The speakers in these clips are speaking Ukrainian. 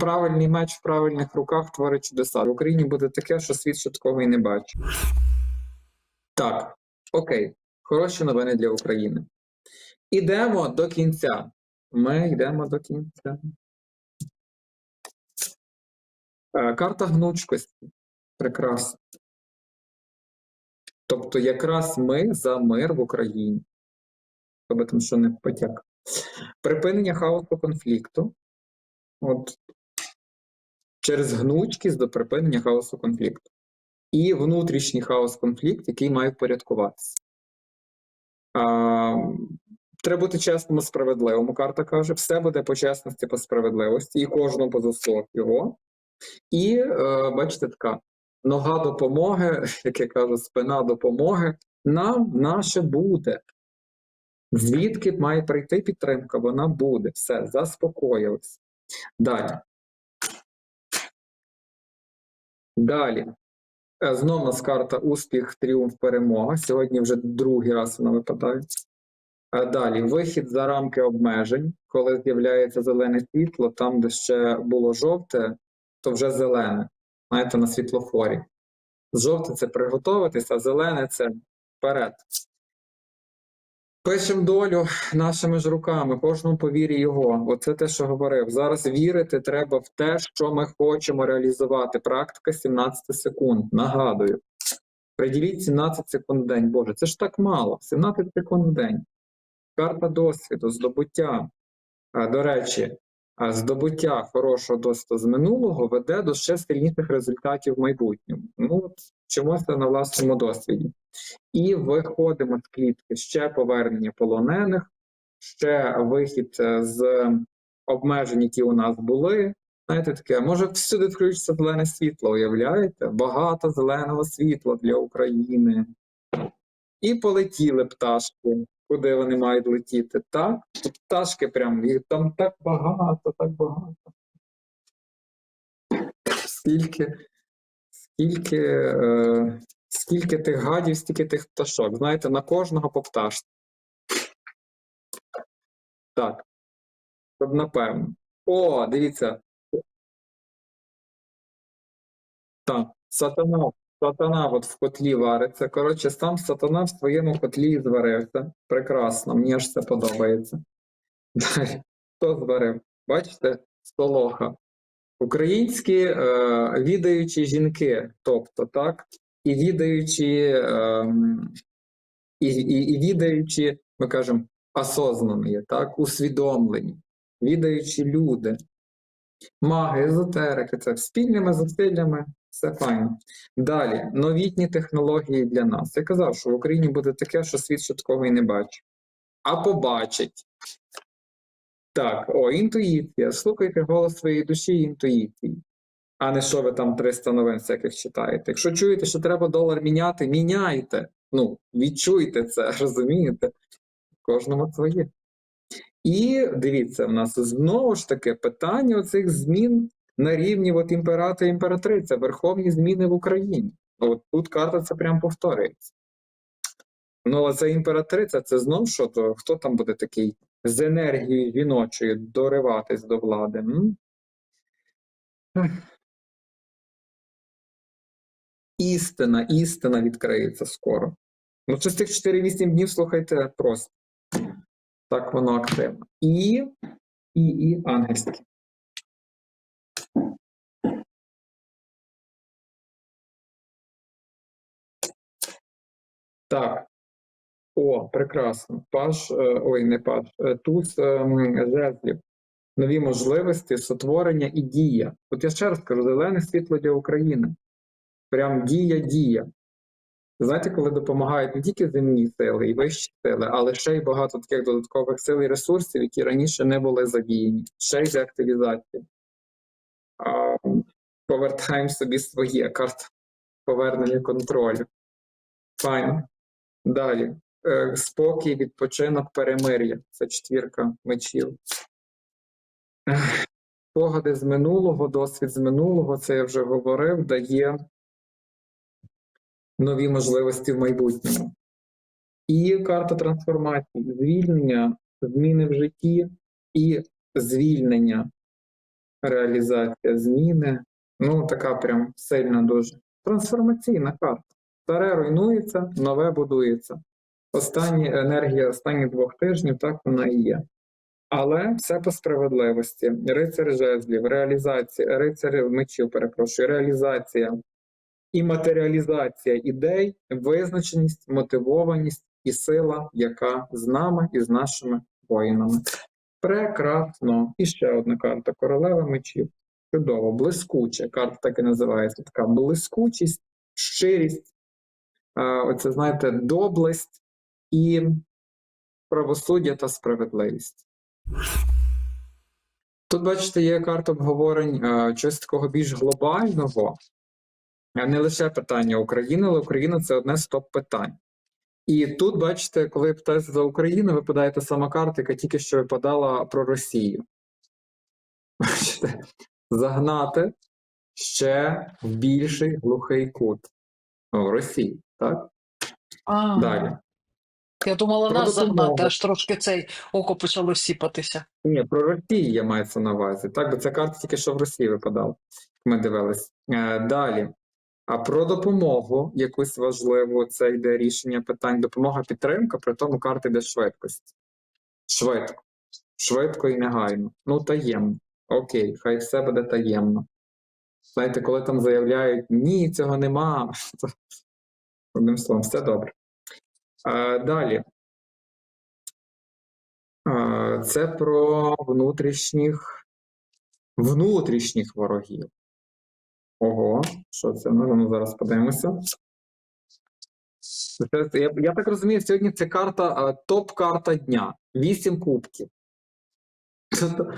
правильний меч в правильних руках творить чудеса. В Україні буде таке, що світ ще такого і не бачить. Так, окей. Хороші новини для України. Ідемо до кінця. Ми йдемо до кінця. Е, Карта гнучкості. Прекрасно. Тобто, якраз ми за мир в Україні. Тобто, що не потяк. Припинення хаосу конфлікту. От. Через гнучкість до припинення хаосу конфлікту. І внутрішній хаос конфлікт, який має впорядкуватися. А, треба бути чесним і справедливим. Карта каже, все буде по чесності, по справедливості, і кожному по заслуг його. І е, бачите, така нога допомоги, як я кажу, спина допомоги нам наше буде. Звідки має прийти підтримка? Вона буде. Все, заспокоїлися. Далі. Далі. Е, Знов нас карта успіх, тріумф, перемога. Сьогодні вже другий раз вона випадає. Е, Далі вихід за рамки обмежень, коли з'являється зелене світло, там, де ще було жовте, то вже зелене. Знаєте, на світлофорі. Жовте це приготуватись, а зелене це вперед. Пишемо долю нашими ж руками, кожному по вірі його. Оце те, що говорив. Зараз вірити треба в те, що ми хочемо реалізувати. Практика 17 секунд. Нагадую. Приділіть 17 секунд в день. Боже, це ж так мало. 17 секунд в день. Карта досвіду, здобуття. До речі, здобуття хорошого досвіду з минулого веде до ще сильніших результатів в майбутньому. Ну, от вчимося на власному досвіді. І виходимо з клітки ще повернення полонених, ще вихід е, з обмежень, які у нас були. Знаєте, таке, може всюди включиться зелене світло, уявляєте? Багато зеленого світла для України. І полетіли пташки, куди вони мають летіти. Так? Пташки прям, їх там так багато, так багато. Скільки, скільки, е, скільки тих гадів, стільки тих пташок. Знаєте, на кожного по пташці. Так. Щоб напевно. О, дивіться. Так, сатана, сатана от в котлі вариться. Коротше, сам сатана в своєму котлі зварився. Прекрасно, мені аж це подобається. Хто зварив? Бачите, столоха. Українські е, відаючі жінки, тобто, так, і відаючі, е, і, і, і відаючі, ми кажемо, осознані, так, усвідомлені, відаючі люди, маги, езотерики, це спільними зусиллями, все файно. Далі, новітні технології для нас. Я казав, що в Україні буде таке, що світ ще такого і не бачить. А побачить. Так, о, інтуїція. Слухайте голос своєї душі і інтуїції, а не що ви там 300 новин всяких читаєте. Якщо чуєте, що треба долар міняти, міняйте. Ну, відчуйте це, розумієте? Кожному своє. І дивіться, в нас знову ж таки питання оцих змін на рівні от імператора і імператриця, верховні зміни в Україні. От тут карта це прям повторюється. Ну, але це імператриця, це знов що, то хто там буде такий з енергією жіночою дориватись до влади? М? Істина, істина відкриється скоро. Ну, через тих 4-8 днів, слухайте, просто. Так воно активно. І, і, і ангельське. Так. О, прекрасно. Паш, е, ой, не паш, е, туз ем, жезлів. Нові можливості, сотворення і дія. От я ще раз кажу, зелене світло для України. Прям дія, дія. Знаєте, коли допомагають не тільки земні сили і вищі сили, але ще й багато таких додаткових сил і ресурсів, які раніше не були задіяні. Ще йде активізація. Повертаємо собі своє карта повернення контролю. Файно. Далі. Е, Спокій, відпочинок, перемир'я. Це четвірка мечів. Спогади з минулого, досвід з минулого, це я вже говорив, дає нові можливості в майбутньому. І карта трансформації, звільнення, зміни в житті і звільнення реалізація зміни. Ну, така прям сильна дуже. Трансформаційна карта. Старе руйнується, нове будується. Останні енергія останніх двох тижнів так вона і є. Але все по справедливості. Рицар жезлів, реалізація, рицар мечів, перепрошую, реалізація і матеріалізація ідей, визначеність, мотивованість і сила, яка з нами і з нашими воїнами. Прекрасно. І ще одна карта королева мечів. Чудово, блискуча. Карта так і називається. Така блискучість, щирість, оце, знаєте, доблесть і правосуддя та справедливість. Тут, бачите, є карта обговорень чогось такого більш глобального, не лише питання України, але Україна це одне з топ-питань. І тут, бачите, коли питаєте за Україну, випадає та сама карта, яка тільки що випадала про Росію. Бачите, загнати ще в більший глухий кут в Росії, так? А, Далі. Я думала, Про нас допомогу. загнати, аж трошки цей око почало сіпатися. Ні, про Росію я це на увазі. Так, бо ця карта тільки що в Росії випадала. Ми дивились. Е, далі. А про допомогу якусь важливу, це йде рішення питань. Допомога, підтримка, при тому карта йде швидкості. Швидко. Швидко і негайно. Ну, таємно. Окей, хай все буде таємно. Знаєте, коли там заявляють ні, цього нема. Одним словом, все добре. А, далі. А, це про внутрішніх внутрішніх ворогів. Ого, що це? Ну, ну зараз подивимося. Я, я так розумію, сьогодні це карта, а, топ-карта дня. Вісім кубків. Тобто,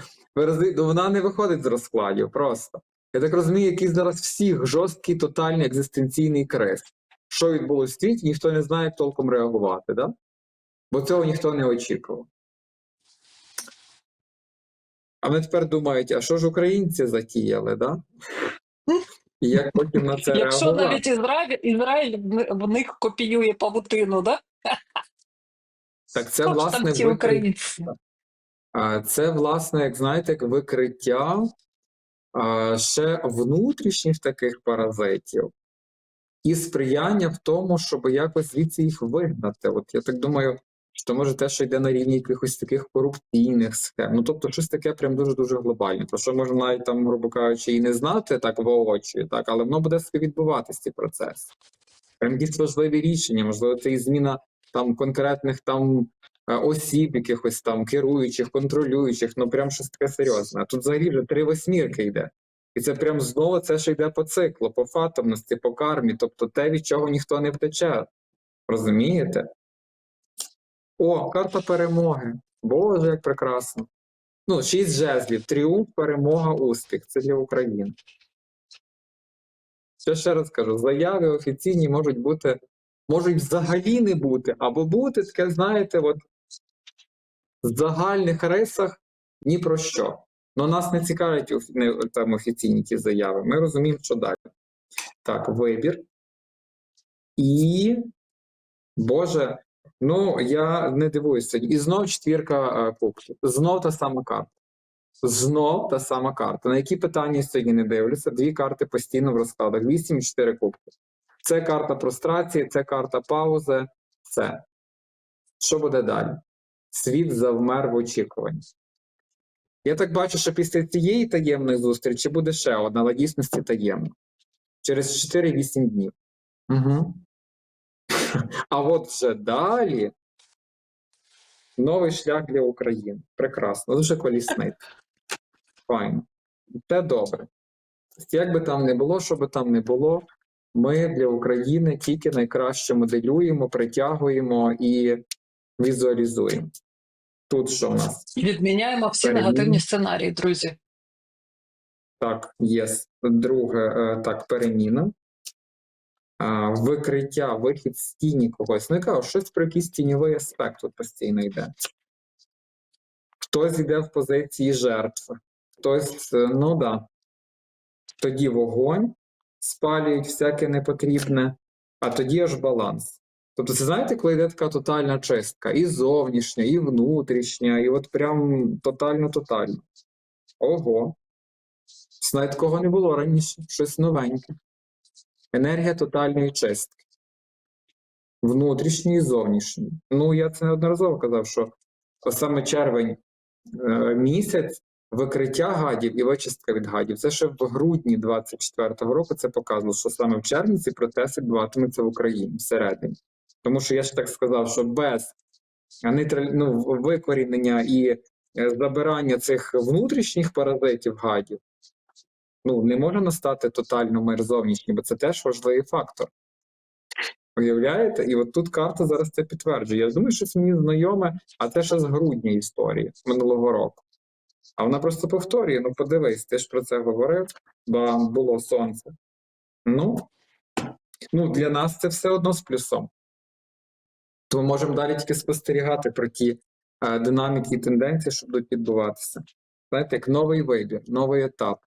ну, вона не виходить з розкладів просто. Я так розумію, який зараз всіх жорсткий тотальний екзистенційний криз. Що відбулося в світі, ніхто не знає, як толком реагувати, да? бо цього ніхто не очікував. А вони тепер думають, а що ж українці затіяли, да? І як потім на це Якщо реагувати? навіть Ізраїль, Ізраїль в- них копіює павутину, да? Так це, Хто власне, там ті українці? Це, власне, як знаєте, викриття ще внутрішніх таких паразитів і сприяння в тому, щоб якось звідси їх вигнати. От я так думаю, що може те, що йде на рівні якихось таких корупційних схем. Ну тобто, щось таке прям дуже дуже глобальне. Про що можна навіть там, грубо кажучи, і не знати так воочию, так, але воно буде відбуватися ці процеси. Прям якісь важливі рішення, можливо, це і зміна там конкретних там е, осіб, якихось там керуючих, контролюючих, ну прям щось таке серйозне. А тут взагалі вже три восьмірки йде. І це прям знову це що йде по циклу, по фатомності, по кармі, тобто те, від чого ніхто не втече. Розумієте? О, карта перемоги. Боже, як прекрасно. Ну, шість жезлів, тріумф, перемога, успіх. Це для України. Що ще раз кажу, заяви офіційні можуть бути, можуть взагалі не бути, або бути таке, знаєте, от в загальних рисах ні про що. Ну нас не цікавлять там офіційні ті заяви. Ми розуміємо, що далі. Так, вибір. І, Боже, ну я не дивуюся. І знов четвірка е, кубків. Знов та сама карта. Знов та сама карта. На які питання сьогодні не дивлюся? Дві карти постійно в розкладах. Вісім і чотири кубки. Це карта прострації, це карта паузи. Все. Що буде далі? Світ завмер в очікуванні. Я так бачу, що після цієї таємної зустрічі буде ще одна, але дійсності таємна. Через 4-8 днів. Угу. А от вже далі новий шлях для України. Прекрасно, дуже колісний. Файно. Це добре. Як би там не було, що би там не було, ми для України тільки найкраще моделюємо, притягуємо і візуалізуємо. Тут що у нас? Відміняємо всі Переміни. негативні сценарії, друзі. Так, є. Друге, е, так, переміна. Викриття, вихід з тіні когось. Ну, я кажу, щось про якийсь тіньовий аспект тут постійно йде. Хтось йде в позиції жертви, хтось, е, ну да. Тоді вогонь спалюють всяке непотрібне, а тоді аж баланс. Тобто, це знаєте, коли йде така тотальна чистка, і зовнішня, і внутрішня, і от прям тотально-тотально. Ого. Навіть такого не було раніше, щось новеньке. Енергія тотальної чистки. Внутрішньої і зовнішньої. Ну, я це неодноразово казав, що саме червень е, місяць викриття гадів і вичистка від гадів. Це ще в грудні 24-го року це показувало, що саме в червні ці процеси відбуватимуться в Україні всередині. Тому що я ж так сказав, що без ну, викорінення і е, забирання цих внутрішніх паразитів гадів, ну не може настати тотально мир зовнішній, бо це теж важливий фактор. Уявляєте? І от тут карта зараз це підтверджує. Я думаю, що це мені знайоме, а це ще з грудня історії минулого року. А вона просто повторює: ну подивись, ти ж про це говорив, бо було сонце. Ну, ну для нас це все одно з плюсом. Тому можемо далі тільки спостерігати про ті е, динаміки і тенденції, що будуть відбуватися. Знаєте, як новий вибір, новий етап.